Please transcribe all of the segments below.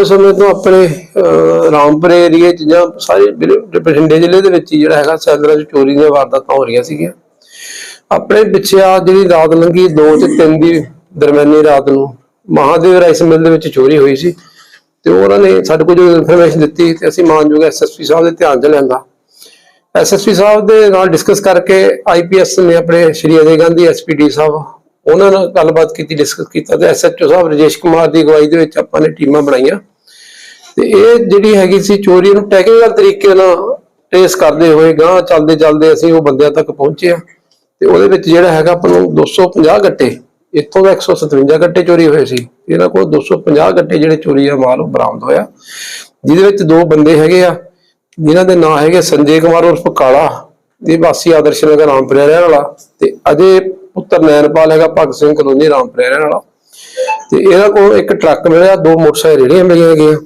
ਕੁਝ ਸਮੇਂ ਤੋਂ ਆਪਣੇ ਰਾਮਪੁਰੇ ਏਰੀਏ ਚ ਜਾਂ ਸਾਰੇ ਬਠਿੰਡੇ ਜ਼ਿਲ੍ਹੇ ਦੇ ਵਿੱਚ ਹੀ ਜਿਹੜਾ ਹੈਗਾ ਸੈਲਰਾਂ ਚ ਚੋਰੀ ਦੀਆਂ ਵਾਰਦਾਤਾਂ ਹੋ ਰਹੀਆਂ ਸੀਗੀਆਂ। ਆਪਣੇ ਪਿੱਛੇ ਆ ਜਿਹੜੀ ਰਾਤ ਲੰਘੀ 2 ਤੇ 3 ਦੀ ਦਰਮਿਆਨੀ ਰਾਤ ਨੂੰ ਮਹਾਦੇਵ ਰਾਈਸ ਮਿਲ ਦੇ ਵਿੱਚ ਚੋਰੀ ਹੋਈ ਸੀ ਤੇ ਉਹਨਾਂ ਨੇ ਸਾਡੇ ਕੋਲ ਜੋ ਇਨਫੋਰਮੇਸ਼ਨ ਦਿੱਤੀ ਤੇ ਅਸੀਂ ਮਾਨਯੋਗ ਐਸਐਸਪੀ ਸਾਹਿਬ ਦੇ ਧਿਆਨ 'ਚ ਲਿਆਂਦਾ। ਐਸਐਸਪੀ ਸਾਹਿਬ ਦੇ ਨਾਲ ਡਿਸਕਸ ਕਰਕੇ ਆਈਪੀਐਸ ਨੇ ਆਪਣੇ ਸ਼੍ਰੀ ਅਜੇ ਗਾਂਧੀ ਐਸਪੀਡੀ ਸਾਹਿਬ, ਉਹਨਾਂ ਨਾਲ ਗੱਲਬਾਤ ਕੀਤੀ ਡਿਸਕਸ ਕੀਤਾ ਤੇ ਐਸਐਚਓ ਸਾਹਿਬ ਰਜੇਸ਼ ਕੁਮਾਰ ਦੀ ਅਗਵਾਈ ਦੇ ਵਿੱਚ ਆਪਾਂ ਨੇ ਟੀਮਾਂ ਬਣਾਈਆਂ। ਤੇ ਇਹ ਜਿਹੜੀ ਹੈਗੀ ਸੀ ਚੋਰੀ ਨੂੰ ਟੈਕਨੀਕਲ ਤਰੀਕੇ ਨਾਲ ਟ੍ਰੇਸ ਕਰਦੇ ਹੋਏ ਗਾਂ ਚੱਲਦੇ ਚੱਲਦੇ ਅਸੀਂ ਉਹ ਬੰਦਿਆਂ ਤੱਕ ਪਹੁੰਚੇ ਆ ਤੇ ਉਹਦੇ ਵਿੱਚ ਜਿਹੜਾ ਹੈਗਾ ਆਪਾਂ ਨੂੰ 250 ਗੱਟੇ, ਇੱਥੋਂ ਦਾ 157 ਗੱਟੇ ਚੋਰੀ ਹੋਏ ਸੀ। ਇਹਨਾਂ ਕੋਲ 250 ਗੱਟੇ ਜਿਹੜੇ ਚੋਰੀ ਆ ਮਾਲ ਉਹ ਬਰਾਮਦ ਹੋਇਆ। ਜਿਹਦੇ ਵਿੱਚ ਦੋ ਬੰਦੇ ਹੈਗੇ ਆ ਜਿਨ੍ਹਾਂ ਦੇ ਨਾਂ ਹੈਗੇ ਸੰਜੇ ਕੁਮਾਰ ਉਰਫ ਕਾਲਾ, ਇਹ ਵਾਸੀ ਆਦਰਸ਼ ਨਗਰ ਰਾਮਪੁਰਾ ਰਹਿਣ ਵਾਲਾ ਤੇ ਅਜੇ ਪੁੱਤਰ ਨੈਨਪਾਲ ਹੈਗਾ ਭਗਤ ਸਿੰਘ ਕਲੋਨੀ ਰਾਮਪੁਰਾ ਰਹਿਣ ਵਾਲਾ। ਤੇ ਇਹਨਾਂ ਕੋਲ ਇੱਕ ਟਰੱਕ ਮਿਲਿਆ, ਦੋ ਮੋਟਰਸਾਈਕਲ ਰੇੜੀਆਂ ਮਿਲੀਆਂ ਗਈਆਂ।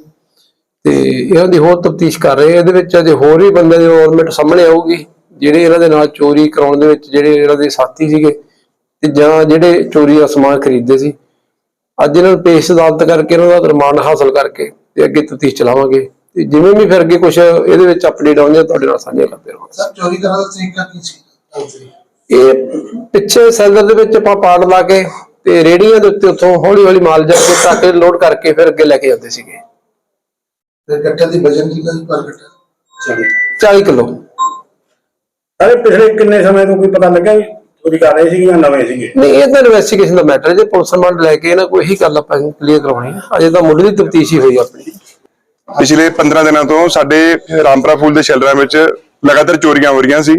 ਤੇ ਇਹਨਾਂ ਦੀ ਹੋਰ ਤਫਤੀਸ਼ ਕਰ ਰਹੇ। ਇਹਦੇ ਵਿੱਚ ਅਜੇ ਹੋਰ ਵੀ ਬੰਦੇ ਦੀ ਇਨਵੋਲਵਮੈਂਟ ਸਾਹਮਣੇ ਆਊਗੀ ਜਿਹੜੇ ਇਹਨਾਂ ਦੇ ਨਾਲ ਚੋਰੀ ਕਰਾਉਣ ਦੇ ਵਿੱਚ ਜਿਹੜੇ ਇਹਨਾਂ ਦੇ ਸਾਥੀ ਸੀਗੇ ਤੇ ਜਾਂ ਜਿਹੜੇ ਚੋਰੀ ਦਾ ਸਮਾਨ ਖਰੀਦਦੇ ਸੀ ਅੱਜ ਇਹਨਾਂ ਨੂੰ ਪੇਸ਼ ਅਦਾਲਤ ਕਰਕੇ ਇਹਨਾਂ ਦਾ ਰਿਮਾਂਡ ਹਾਸਲ ਕਰਕੇ ਤੇ ਅੱਗੇ ਤਫਤੀਸ਼ ਚਲਾਵਾਂਗੇ ਤੇ ਜਿਵੇਂ ਵੀ ਫਿਰ ਅੱਗੇ ਕੁਝ ਇਹਦੇ ਵਿੱਚ ਅਪਡੇਟ ਆਉਂਦੇ ਆ ਤੁਹਾਡੇ ਨਾਲ ਸਾਂਝੇ ਕਰਦੇ ਰਹਾਂਗੇ ਸਰ ਚੋਰੀ ਕਰਨ ਦਾ ਤਰੀਕਾ ਕੀ ਸੀ। ਇਹ ਪਿੱਛੇ ਸੈਲਰ ਦੇ ਵਿੱਚ ਆਪਾਂ ਪਾੜ ਲਾ ਕੇ ਤੇ ਰੇੜੀਆਂ ਦੇ ਉੱਤੇ ਉੱਥੋਂ ਹੌਲੀ ਹੌਲੀ ਮਾਲ ਜਾ ਕੇ ਟਰੱਕ ਲੋਡ ਕਰਕੇ ਫਿਰ ਅੱਗੇ ਲੈ ਕੇ ਜਾਂਦੇ ਸੀਗੇ ਤੇ ਗੱਟੇ ਦੀ ਵਜਨ ਕੀ ਸੀ ਪਰ ਗੱਟਾ ਚਲੀ। 40 ਕਿਲੋ। ਅਰੇ ਪਿਛਲੇ ਕਿੰਨੇ ਸਮੇਂ ਤੋਂ ਕੋਈ ਪਤਾ ਲੱਗਿਆ ਵੀ ਚੋਰੀ ਕਰ ਰਹੇ ਸੀਗੇ ਜਾਂ ਨਵੇਂ ਸੀਗੇ? ਨਹੀਂ ਇਹ ਤਾਂ ਇਨਵੈਸਟੀਗੇਸ਼ਨ ਦਾ ਮੈਟਰ ਹੈ। ਜੇ ਪੁਲਿਸ ਰਿਮਾਂਡ ਲੈ ਕੇ ਇਹਨਾਂ ਕੋਈ ਇਹੀ ਗੱਲ ਆਪਾਂ ਕਲੀਅਰ ਕਰਾਉਣੀ ਹੈ। ਅਜੇ ਤਾਂ ਮੁੱਢਲੀ ਤਫਤੀਸ਼ ਹੀ ਹੋਈ ਆਪਣੀ। ਪਿਛਲੇ 15 ਦਿਨਾਂ ਤੋਂ ਸਾਡੇ ਰਾਮਪੁਰਾ ਫੂਲ ਦੇ ਸ਼ੈਲਰਾਂ ਵਿੱਚ ਲਗਾਤਾਰ ਚੋਰੀਆਂ ਹੋ ਰਹੀਆਂ ਸੀ।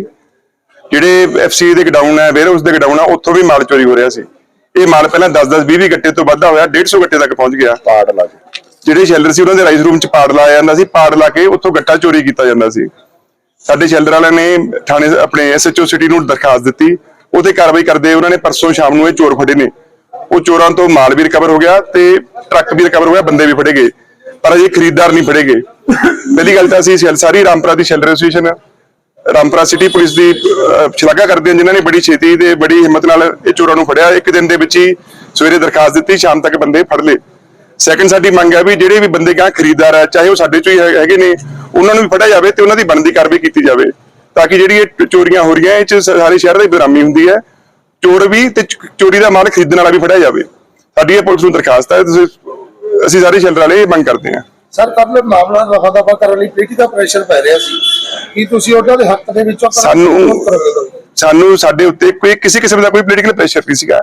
ਜਿਹੜੇ ਐਫਸੀ ਦੇ ਗਡਾਊਨ ਹੈ ਵੇਅਰ ਉਸ ਦੇ ਗਡਾਊਨ ਆ ਉੱਥੋਂ ਵੀ ਮਾਲ ਚੋਰੀ ਹੋ ਰਿਹਾ ਸੀ। ਇਹ ਮਾਲ ਪਹਿਲਾਂ 10-10 20-20 ਗੱਟੇ ਤੋਂ ਵੱਧਾ ਹੋਇਆ 150 ਗੱਟੇ ਤੱਕ ਪਹੁੰਚ ਗਿਆ। ਪਾੜ ਲਾ ਕੇ। ਜਿਹੜੇ ਸ਼ੈਲਰ ਸੀ ਉਹਨਾਂ ਦੇ ਰਾਈਸ ਰੂਮ 'ਚ ਪਾੜ ਲਾਇਆ ਜਾਂਦਾ ਸੀ, ਪਾੜ ਲਾ ਕੇ ਉੱਥੋਂ ਗੱਟਾ ਚੋਰੀ ਕੀਤਾ ਜਾਂਦਾ ਸੀ। ਸਾਡੇ ਸ਼ੈਲਰ ਵਾਲਿਆਂ ਨੇ ਥਾਣੇ ਆਪਣੇ ਐਸਐਚਓ ਸਿਟੀ ਨੂੰ ਦਰਖਾਸਤ ਦਿੱਤੀ। ਉਹਤੇ ਕਾਰਵਾਈ ਕਰਦੇ ਉਹਨਾਂ ਨੇ ਪਰਸੋਂ ਸ਼ਾਮ ਨੂੰ ਇਹ ਚੋਰ ਫੜੇ ਨੇ। ਉਹ ਚੋਰਾਂ ਤੋਂ ਮਾਲ ਵੀ ਰਿਕਵਰ ਹੋ ਗਿਆ ਤੇ ਟਰੱਕ ਵੀ ਰਿਕਵਰ ਹੋ ਗਿਆ, ਬੰਦੇ ਵੀ ਫੜੇ ਗਏ। ਪਰ ਅਜੇ ਖਰੀਦਦਾਰ ਨਹੀਂ ਫੜੇ ਗਏ। ਪਹਿਲੀ ਗੱਲ ਤਾਂ ਅਸੀਂ ਸ਼ੈਲ, ਸਾਰੀ ਰਾਮਪੁਰਾ ਦੀ sheller association Rampura city police ਦੀ ਸ਼ਲਾਘਾ ਕਰਦੇ ਹਾਂ, ਜਿਨ੍ਹਾਂ ਨੇ ਬੜੀ ਛੇਤੀ ਤੇ ਬੜੀ ਹਿੰਮਤ ਨਾਲ ਇਹ ਚੋਰਾਂ ਨੂੰ ਫੜਿਆ। ਇੱਕ ਦਿਨ ਦੇ ਵਿੱਚ ਹੀ ਸਵੇਰੇ ਦਰਖਾਸਤ ਦਿੱਤੀ, ਸ਼ਾਮ ਤੱਕ ਬੰਦੇ ਫੜ ਲਏ। ਸੈਕੰਡ ਸਾਡੀ ਮੰਗ ਹੈ ਵੀ ਜਿਹੜੇ ਵੀ ਬੰਦੇ ਗਾਂ ਖਰੀਦਦਾਰ ਹੈ ਚਾਹੇ ਉਹ ਸਾਡੇ ਚੋਂ ਹੀ ਹੈਗੇ ਨੇ ਉਹਨਾਂ ਨੂੰ ਵੀ ਫੜਿਆ ਜਾਵੇ ਤੇ ਉਹਨਾਂ ਦੀ ਬਣਦੀ ਕਾਰਵਾਈ ਕੀਤੀ ਜਾਵੇ ਤਾਂ ਕਿ ਜਿਹੜੀ ਇਹ ਚੋਰੀਆਂ ਹੋ ਰਹੀਆਂ ਇਹ ਚ ਸਾਰੇ ਸ਼ਹਿਰ ਦੀ ਬਦਨਾਮੀ ਹੁੰਦੀ ਹੈ। ਚੋਰ ਵੀ ਤੇ ਚੋਰੀ ਦਾ ਮਾਲ ਖਰੀਦਣ ਵਾਲਾ ਵੀ ਫੜਿਆ ਜਾਵੇ। ਸਾਡੀ ਇਹ ਪੁਲਿਸ ਨੂੰ ਦਰਖਾਸਤ ਹੈ ਤੁਸੀਂ ਅਸੀਂ ਸਾਰੇ ਸ਼ੈਲਰ ਵਾਲੇ ਇਹ ਮੰਗ ਕਰਦੇ ਹਾਂ। ਸਰ ਕੱਲ ਮਾਮਲਾ ਰਫਾ ਦਫਾ ਕਰਨ ਲਈ ਪੀਟੀ ਦਾ ਪ੍ਰੈਸ਼ਰ ਪੈ ਰਿਹਾ ਸੀ। ਕੀ ਤੁਸੀਂ ਉਹਨਾਂ ਦੇ ਹੱਕ ਦੇ ਵਿੱਚੋਂ ਸਾਨੂੰ-? ਸਾਨੂੰ ਸਾਡੇ ਉੱਤੇ ਕੋਈ ਕਿਸੇ ਕਿਸਮ ਦਾ ਕੋਈ ਪੋਲੀਟੀਕਲ ਪ੍ਰੈਸ਼ਰ ਨਹੀਂ ਸੀਗਾ।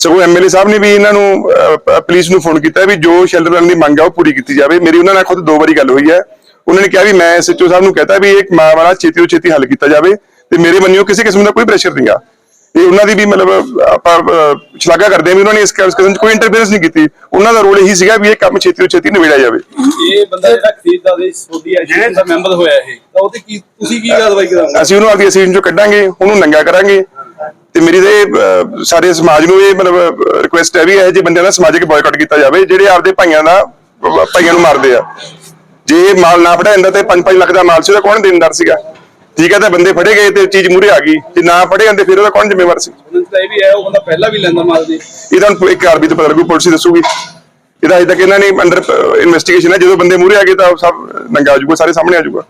ਸਗੋਂ ਐਮਐਲਏ ਸਾਹਿਬ ਨੇ ਵੀ ਇਹਨਾਂ ਨੂੰ ਪੁਲਿਸ ਨੂੰ ਫੋਨ ਕੀਤਾ ਵੀ ਜੋ ਸ਼ੈਲਰ ਵਾਲਿਆਂ ਦੀ ਮੰਗ ਆ ਉਹ ਪੂਰੀ ਕੀਤੀ ਜਾਵੇ। ਮੇਰੀ ਉਹਨਾਂ ਨਾਲ ਖੁਦ ਦੋ ਵਾਰੀ ਗੱਲ ਹੋਈ ਹੈ। ਉਹਨਾਂ ਨੇ ਕਿਹਾ ਵੀ ਮੈਂ ਐਸਐਚਓ ਸਾਹਿਬ ਨੂੰ ਕਹਤਾ ਵੀ ਇੱਕ ਮਾਂ ਵਾਲਾ ਛੇਤੀ ਤੋਂ ਛੇਤੀ ਹੱਲ ਕੀਤਾ ਜਾਵੇ ਤੇ ਮੇਰੇ ਮੰਨਿਓ ਕਿਸੇ ਕਿਸਮ ਦਾ ਕੋਈ ਪ੍ਰੈਸ਼ਰ ਨਹੀਂਗਾ ਇਹ ਉਹਨਾਂ ਦੀ ਵੀ ਮਤਲਬ ਆਪਾਂ ਸ਼ਲਾਘਾ ਕਰਦੇ ਹਾਂ ਵੀ ਉਹਨਾਂ ਨੇ ਇਸ ਕਿਸਮ ਦੀ ਕੋਈ ਇੰਟਰਫੇਰੈਂਸ ਨਹੀਂ ਕੀਤੀ। ਉਹਨਾਂ ਦਾ ਰੋਲ ਇਹੀ ਸੀਗਾ ਵੀ ਇਹ ਕੰਮ ਛੇਤੀ ਤੋਂ ਛੇਤੀ ਨਿਬੇੜਿਆ ਜਾਵੇ। ਇਹ ਬੰਦਾ ਜਿਹੜਾ ਖਰੀਦਦਾ ਦੇ ਸੋਡੀ ਐਜੂਕੇਸ਼ਨ ਦਾ ਮੈਂਬਰ ਹੋਇਆ ਇਹ ਤਾਂ ਉਹਦੇ ਕੀ ਤੁਸੀਂ ਕੀ ਕਾਰਵਾਈ ਕਰਾਂਗੇ? ਅਸੀਂ ਉਹਨੂੰ ਆਪਦੀ ਅਸੀਮ ਚੋਂ ਕੱਢਾਂਗੇ ਉਹਨੂੰ ਨੰਗਾ ਕਰਾਂਗੇ। ਤੇ ਮੇਰੀ ਤੇ ਸਾਡੇ ਸਮਾਜ ਨੂੰ ਇਹ ਮਤਲਬ ਰਿਕੁਐਸਟ ਹੈ ਵੀ ਇਹ ਜਿਹੇ ਬੰਦਿਆਂ ਦਾ ਸਮਾਜਿਕ ਬਾਇਕਾਟ ਕੀਤਾ ਜਾਵੇ ਜਿਹੜੇ ਆਪਦੇ ਭਾਈਆਂ ਦਾ ਭਾਈਆਂ ਨੂੰ ਮਾਰਦੇ ਆ। ਜੇ ਇਹ ਮਾਲ ਨਾ ਫੜਿਆ ਜਾਂਦਾ ਤੇ 5-5 ਲੱਖ ਦਾ ਮਾਲ ਸੀ ਉਹਦਾ ਕੌਣ ਦੇਣਦਾਰ ਸੀਗਾ? ਠੀਕ ਹੈ ਤਾਂ ਬੰਦੇ ਫੜੇ ਗਏ ਤੇ ਚੀਜ਼ ਮੂਰੇ ਆ ਗਈ। ਜੇ ਨਾ ਫੜੇ ਜਾਂਦੇ ਫਿਰ ਉਹਦਾ ਕੌਣ ਜ਼ਿੰਮੇਵਾਰ ਸੀ? ਤਾਂ ਇਹ ਵੀ ਹੈ ਉਹ ਬੰਦਾ ਪਹਿਲਾਂ ਵੀ ਲੈਂਦਾ ਮਾਲ ਦੀ ਇਹਦਾ ਇੱਕ ਕਾਰਵਾਈ ਤੋਂ ਪਤਾ ਲੱਗੂ ਪੁਲਿਸ ਦੱਸੂਗੀ। ਇਹਦਾ ਅਜੇ ਤੱਕ ਇਹਨਾਂ ਨੇ ਅੰਡਰ ਇਨਵੈਸਟੀਗੇਸ਼ਨ ਹੈ ਜਦੋਂ ਬੰਦੇ ਮੂਰੇ ਆ ਗਏ ਤਾਂ ਸਭ ਨੰਗਾ ਆ ਜਾਊਗਾ ਸਾਰੇ ਸਾਹਮਣੇ ਆ ਜਾਊਗਾ।